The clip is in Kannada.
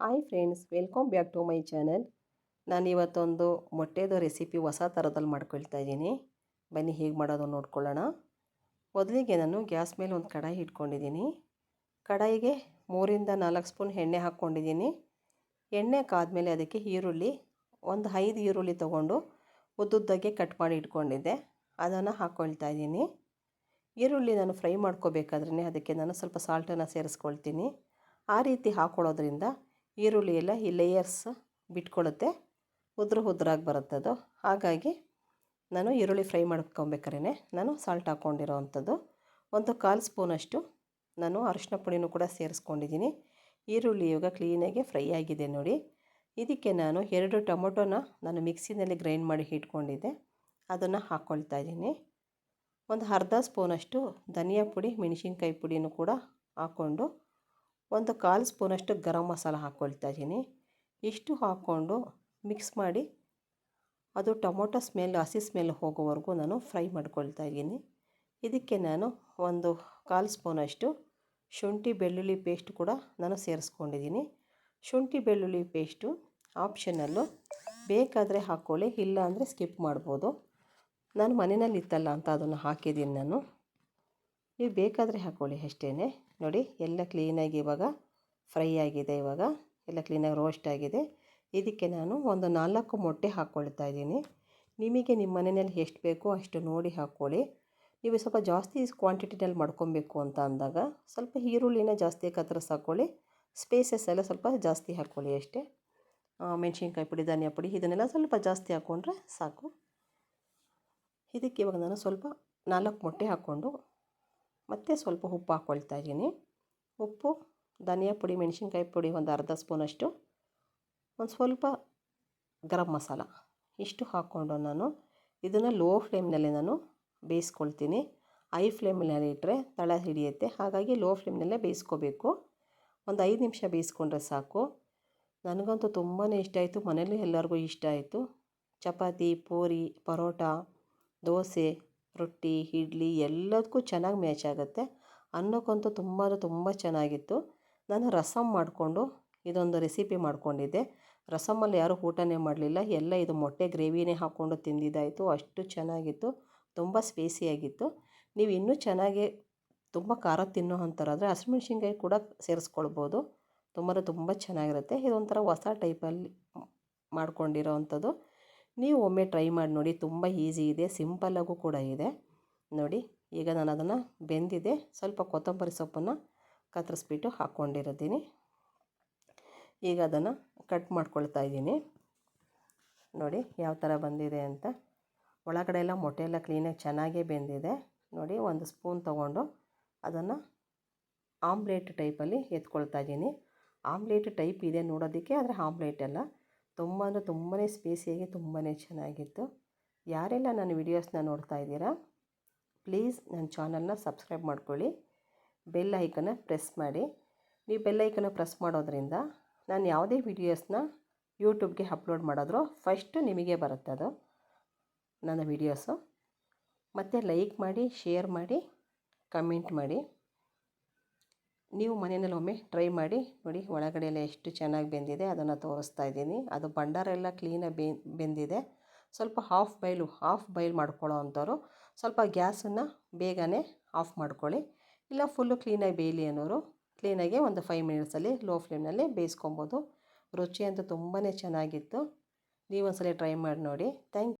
Hi friends welcome back to my channel ನಾನು ಇವತ್ತೊಂದು ಮೊಟ್ಟೆದು ರೆಸಿಪಿ ಹೊಸ ಥರದಲ್ಲಿ ಮಾಡ್ಕೊಳ್ತಾ ಇದ್ದೀನಿ. ಬನ್ನಿ ಹೇಗೆ ಮಾಡೋದು ನೋಡ್ಕೊಳ್ಳೋಣ. ಮೊದಲಿಗೆ ನಾನು ಗ್ಯಾಸ್ ಮೇಲೆ ಒಂದು ಕಡಾಯಿ ಇಟ್ಕೊಂಡಿದ್ದೀನಿ. ಕಡಾಯಿಗೆ ಮೂರಿಂದ ನಾಲ್ಕು ಸ್ಪೂನ್ ಎಣ್ಣೆ ಹಾಕ್ಕೊಂಡಿದ್ದೀನಿ. ಎಣ್ಣೆ ಕಾದ್ಮೇಲೆ ಅದಕ್ಕೆ ಈರುಳ್ಳಿ, ಒಂದು ಐದು ಈರುಳ್ಳಿ ತೊಗೊಂಡು ಉದ್ದುದ್ದಾಗೆ ಕಟ್ ಮಾಡಿ ಇಟ್ಕೊಂಡಿದ್ದೆ. ಅದನ್ನು ಹಾಕ್ಕೊಳ್ತಾ ಇದ್ದೀನಿ. ಈರುಳ್ಳಿ ನಾನು ಫ್ರೈ ಮಾಡ್ಕೋಬೇಕಾದ್ರೆ ಅದಕ್ಕೆ ನಾನು ಸ್ವಲ್ಪ ಸಾಲ್ಟನ್ನು ಸೇರಿಸ್ಕೊಳ್ತೀನಿ. ಆ ರೀತಿ ಹಾಕ್ಕೊಳ್ಳೋದ್ರಿಂದ ಈರುಳ್ಳಿ ಎಲ್ಲ ಈ ಲೇಯರ್ಸ್ ಬಿಟ್ಕೊಳ್ಳುತ್ತೆ ಉದ್ರ ಉದ್ರಾಗಿ ಬರುತ್ತೆ ಅದು. ಹಾಗಾಗಿ ನಾನು ಈರುಳ್ಳಿ ಫ್ರೈ ಮಾಡ್ಕೊಬೇಕಾದ್ರೆ ನಾನು ಸಾಲ್ಟ್ ಹಾಕ್ಕೊಂಡಿರೋ ಅಂಥದ್ದು ಒಂದು ಕಾಲು ಸ್ಪೂನಷ್ಟು ನಾನು ಅರಿಶಿನ ಪುಡಿನೂ ಕೂಡ ಸೇರಿಸ್ಕೊಂಡಿದ್ದೀನಿ ಈರುಳ್ಳಿ ಇವಾಗ ಕ್ಲೀನಾಗಿ ಫ್ರೈ ಆಗಿದೆ ನೋಡಿ. ಇದಕ್ಕೆ ನಾನು ಎರಡು ಟೊಮೊಟೊನ ನಾನು ಮಿಕ್ಸಿನಲ್ಲಿ ಗ್ರೈಂಡ್ ಮಾಡಿ ಇಟ್ಕೊಂಡಿದ್ದೆ ಅದನ್ನು ಹಾಕ್ಕೊಳ್ತಾ ಇದ್ದೀನಿ. ಒಂದು ಅರ್ಧ ಸ್ಪೂನಷ್ಟು ಧನಿಯಾ ಪುಡಿ, ಮೆಣಸಿನ್ಕಾಯಿ ಪುಡಿನೂ ಕೂಡ ಹಾಕ್ಕೊಂಡು ಒಂದು ಕಾಲು ಸ್ಪೂನಷ್ಟು ಗರಂ ಮಸಾಲ ಹಾಕ್ಕೊಳ್ತಾ ಇದ್ದೀನಿ. ಇಷ್ಟು ಹಾಕ್ಕೊಂಡು ಮಿಕ್ಸ್ ಮಾಡಿ ಅದು ಟೊಮೊಟೊ ಸ್ಮೆಲ್, ಹಸಿ ಸ್ಮೆಲ್ ಹೋಗೋವರೆಗೂ ನಾನು ಫ್ರೈ ಮಾಡ್ಕೊಳ್ತಾ ಇದ್ದೀನಿ. ಇದಕ್ಕೆ ನಾನು ಒಂದು ಕಾಲು ಸ್ಪೂನಷ್ಟು ಶುಂಠಿ ಬೆಳ್ಳುಳ್ಳಿ ಪೇಸ್ಟ್ ಕೂಡ ನಾನು ಸೇರಿಸ್ಕೊಂಡಿದ್ದೀನಿ. ಶುಂಠಿ ಬೆಳ್ಳುಳ್ಳಿ ಪೇಸ್ಟು ಆಪ್ಷನಲ್ಲು ಬೇಕಾದರೆ ಹಾಕ್ಕೊಳ್ಳಿ ಇಲ್ಲ ಅಂದರೆ ಸ್ಕಿಪ್ ಮಾಡ್ಬೋದು. ನಾನು ಮನೆಯಲ್ಲಿ ಇತ್ತಲ್ಲ ಅಂತ ಅದನ್ನು ಹಾಕಿದ್ದೀನಿ ನಾನು. ನೀವು ಬೇಕಾದರೆ ಹಾಕ್ಕೊಳ್ಳಿ ಅಷ್ಟೇ ನೋಡಿ, ಎಲ್ಲ ಕ್ಲೀನಾಗಿ ಇವಾಗ ಫ್ರೈ ಆಗಿದೆ ಇವಾಗ. ಎಲ್ಲ ಕ್ಲೀನಾಗಿ ರೋಸ್ಟ್ ಆಗಿದೆ. ಇದಕ್ಕೆ ನಾನು ಒಂದು ನಾಲ್ಕು ಮೊಟ್ಟೆ ಹಾಕ್ಕೊಳ್ತಾ ಇದ್ದೀನಿ. ನಿಮಗೆ ನಿಮ್ಮ ಮನೆಯಲ್ಲಿ ಎಷ್ಟು ಬೇಕೋ ಅಷ್ಟು ನೋಡಿ ಹಾಕ್ಕೊಳ್ಳಿ ನೀವು ಸ್ವಲ್ಪ ಜಾಸ್ತಿ ಕ್ವಾಂಟಿಟಿನಲ್ಲಿ ಮಾಡ್ಕೊಬೇಕು ಅಂತ ಅಂದಾಗ ಸ್ವಲ್ಪ ಈರುಳ್ಳಿನ ಜಾಸ್ತಿ ಕತ್ತರಿಸಿ ಹಾಕ್ಕೊಳ್ಳಿ ಸ್ಪೇಸಸ್ ಎಲ್ಲ ಸ್ವಲ್ಪ ಜಾಸ್ತಿ ಹಾಕ್ಕೊಳ್ಳಿ ಅಷ್ಟೇ. ಮೆಣಸಿನ್ಕಾಯಿ ಪುಡಿ, ಧನಿಯಾ ಪುಡಿ, ಇದನ್ನೆಲ್ಲ ಸ್ವಲ್ಪ ಜಾಸ್ತಿ ಹಾಕ್ಕೊಂಡ್ರೆ ಸಾಕು. ಇದಕ್ಕೆ ಇವಾಗ ನಾನು ಸ್ವಲ್ಪ ನಾಲ್ಕು ಮೊಟ್ಟೆ ಹಾಕ್ಕೊಂಡು ಮತ್ತು ಸ್ವಲ್ಪ ಉಪ್ಪು ಹಾಕ್ಕೊಳ್ತಾ ಇದ್ದೀನಿ. ಉಪ್ಪು, ಧನಿಯಾ ಪುಡಿ, ಮೆಣಸಿನ್ಕಾಯಿ ಪುಡಿ ಒಂದು ಅರ್ಧ ಸ್ಪೂನಷ್ಟು, ಒಂದು ಸ್ವಲ್ಪ ಗರಂ ಮಸಾಲ ಇಷ್ಟು ಹಾಕ್ಕೊಂಡು ನಾನು ಇದನ್ನು ಲೋ ಫ್ಲೇಮ್ನಲ್ಲಿ ನಾನು ಬೇಯಿಸ್ಕೊಳ್ತೀನಿ. ಐ ಫ್ಲೇಮ್ನಲ್ಲಿ ಇಟ್ಟರೆ ತಳ ಹಿಡಿಯುತ್ತೆ. ಹಾಗಾಗಿ ಲೋ ಫ್ಲೇಮ್ನಲ್ಲೇ ಬೇಯಿಸ್ಕೋಬೇಕು. ಒಂದು ಐದು ನಿಮಿಷ ಬೇಯಿಸ್ಕೊಂಡ್ರೆ ಸಾಕು. ನನಗಂತೂ ತುಂಬಾ ಇಷ್ಟ ಆಯಿತು. ಮನೇಲಿ ಎಲ್ಲರಿಗೂ ಇಷ್ಟ ಆಯಿತು. ಚಪಾತಿ, ಪೂರಿ, ಪರೋಟ, ದೋಸೆ ರೊಟ್ಟಿ, ಇಡ್ಲಿ ಎಲ್ಲದಕ್ಕೂ ಚೆನ್ನಾಗಿ ಮ್ಯಾಚ್ ಆಗುತ್ತೆ. ಅನ್ನಕ್ಕಂತೂ ತುಂಬ ತುಂಬ ಚೆನ್ನಾಗಿತ್ತು. ನಾನು ರಸಮ್ ಮಾಡಿಕೊಂಡು ಇದೊಂದು ರೆಸಿಪಿ ಮಾಡಿಕೊಂಡಿದ್ದೆ. ರಸಮಲ್ಲಿ ಯಾರೂ ಊಟನೇ ಮಾಡಲಿಲ್ಲ. ಎಲ್ಲ ಇದು ಮೊಟ್ಟೆ ಗ್ರೇವಿನೇ ಹಾಕ್ಕೊಂಡು ತಿಂದಿದ್ದಾಯಿತು. ಅಷ್ಟು ಚೆನ್ನಾಗಿತ್ತು. ತುಂಬ ಸ್ಪೇಸಿಯಾಗಿತ್ತು ನೀವು ಇನ್ನೂ ಚೆನ್ನಾಗಿ ತುಂಬ ಖಾರ ತಿನ್ನೋ ಅಂತಾರಾದರೆ ಹಸಿಮೆಣ್ಸಿನ್ಕಾಯಿ ಕೂಡ ಸೇರಿಸ್ಕೊಳ್ಬೋದು. ತುಂಬ ತುಂಬ ಚೆನ್ನಾಗಿರುತ್ತೆ. ಇದೊಂಥರ ಹೊಸ ಟೈಪಲ್ಲಿ ಮಾಡ್ಕೊಂಡಿರೋ ಅಂಥದ್ದು. ನೀವು ಒಮ್ಮೆ ಟ್ರೈ ಮಾಡಿ ನೋಡಿ, ತುಂಬ ಈಸಿ ಇದೆ ಸಿಂಪಲ್ಲಾಗೂ ಕೂಡ ಇದೆ. ನೋಡಿ, ಈಗ ನಾನು ಅದನ್ನು ಬೆಂದಿದೆ. ಸ್ವಲ್ಪ ಕೊತ್ತಂಬರಿ ಸೊಪ್ಪನ್ನು ಕತ್ತರಿಸ್ಬಿಟ್ಟು ಹಾಕ್ಕೊಂಡಿರ್ತೀನಿ ಈಗ ಅದನ್ನು ಕಟ್ ಮಾಡ್ಕೊಳ್ತಾ ಇದ್ದೀನಿ. ನೋಡಿ, ಯಾವ ಥರ ಬಂದಿದೆ ಅಂತ. ಒಳಗಡೆ ಎಲ್ಲ ಮೊಟ್ಟೆ ಎಲ್ಲ ಕ್ಲೀನಾಗಿ ಚೆನ್ನಾಗೇ ಬೆಂದಿದೆ. ನೋಡಿ, ಒಂದು ಸ್ಪೂನ್ ತೊಗೊಂಡು ಅದನ್ನು ಆಮ್ಲೆಟ್ ಟೈಪಲ್ಲಿ ಎತ್ಕೊಳ್ತಾ ಇದ್ದೀನಿ. ಆಮ್ಲೆಟ್ ಟೈಪ್ ಇದೆ ನೋಡೋದಕ್ಕೆ, ಆದರೆ ಆಮ್ಲೆಟ್ ಅಲ್ಲ. ತುಂಬ ಅಂದರೆ ತುಂಬಾ ಸ್ಪೇಸಿಯಾಗಿ ತುಂಬಾ ಚೆನ್ನಾಗಿತ್ತು. ಯಾರೆಲ್ಲ ನನ್ನ ವಿಡಿಯೋಸ್ನ ನೋಡ್ತಾ ಇದ್ದೀರಾ ಪ್ಲೀಸ್ ನನ್ನ ಚಾನಲ್ನ ಸಬ್ಸ್ಕ್ರೈಬ್ ಮಾಡ್ಕೊಳ್ಳಿ. ಬೆಲ್ ಐಕನ್ನ ಪ್ರೆಸ್ ಮಾಡಿ. ನೀವು ಬೆಲ್ ಐಕನ್ನ ಪ್ರೆಸ್ ಮಾಡೋದ್ರಿಂದ ನಾನು ಯಾವುದೇ ವೀಡಿಯೋಸ್ನ ಯೂಟ್ಯೂಬ್ಗೆ ಅಪ್ಲೋಡ್ ಮಾಡಿದ್ರು ಫಸ್ಟು ನಿಮಗೆ ಬರುತ್ತೆ ಅದು, ನನ್ನ ವಿಡಿಯೋಸು ಮತ್ತು ಲೈಕ್ ಮಾಡಿ ಶೇರ್ ಮಾಡಿ ಕಮೆಂಟ್ ಮಾಡಿ. ನೀವು ಮನೆಯಲ್ಲಿ ಒಮ್ಮೆ ಟ್ರೈ ಮಾಡಿ, ನೋಡಿ ಒಳಗಡೆ ಎಲ್ಲ ಎಷ್ಟು ಚೆನ್ನಾಗಿ ಬೆಂದಿದೆ, ಅದನ್ನು ತೋರಿಸ್ತಾ ಇದ್ದೀನಿ. ಅದು ಭಂಡಾರ ಎಲ್ಲ ಕ್ಲೀನಾಗಿ ಬೆಂದಿದೆ. ಸ್ವಲ್ಪ ಹಾಫ್ ಬೈಲು ಹಾಫ್ ಬೈಲ್ ಮಾಡ್ಕೊಳ್ಳೋ ಅಂಥವ್ರು, ಸ್ವಲ್ಪ ಗ್ಯಾಸನ್ನು ಬೇಗನೆ ಆಫ್ ಮಾಡ್ಕೊಳ್ಳಿ. ಇಲ್ಲ ಫುಲ್ಲು ಕ್ಲೀನಾಗಿ ಬೇಯಲಿ ಅನ್ನೋರು ಕ್ಲೀನಾಗಿ ಒಂದು ಫೈವ್ ಮಿನಿಟ್ಸಲ್ಲಿ ಲೋ ಫ್ಲೇಮ್ನಲ್ಲಿ ಬೇಯಿಸ್ಕೊಬೋದು. ರುಚಿ ಅಂತೂ ತುಂಬಾ ಚೆನ್ನಾಗಿತ್ತು. ನೀವು ಸಲ ಟ್ರೈ ಮಾಡಿ ನೋಡಿ. ಥ್ಯಾಂಕ್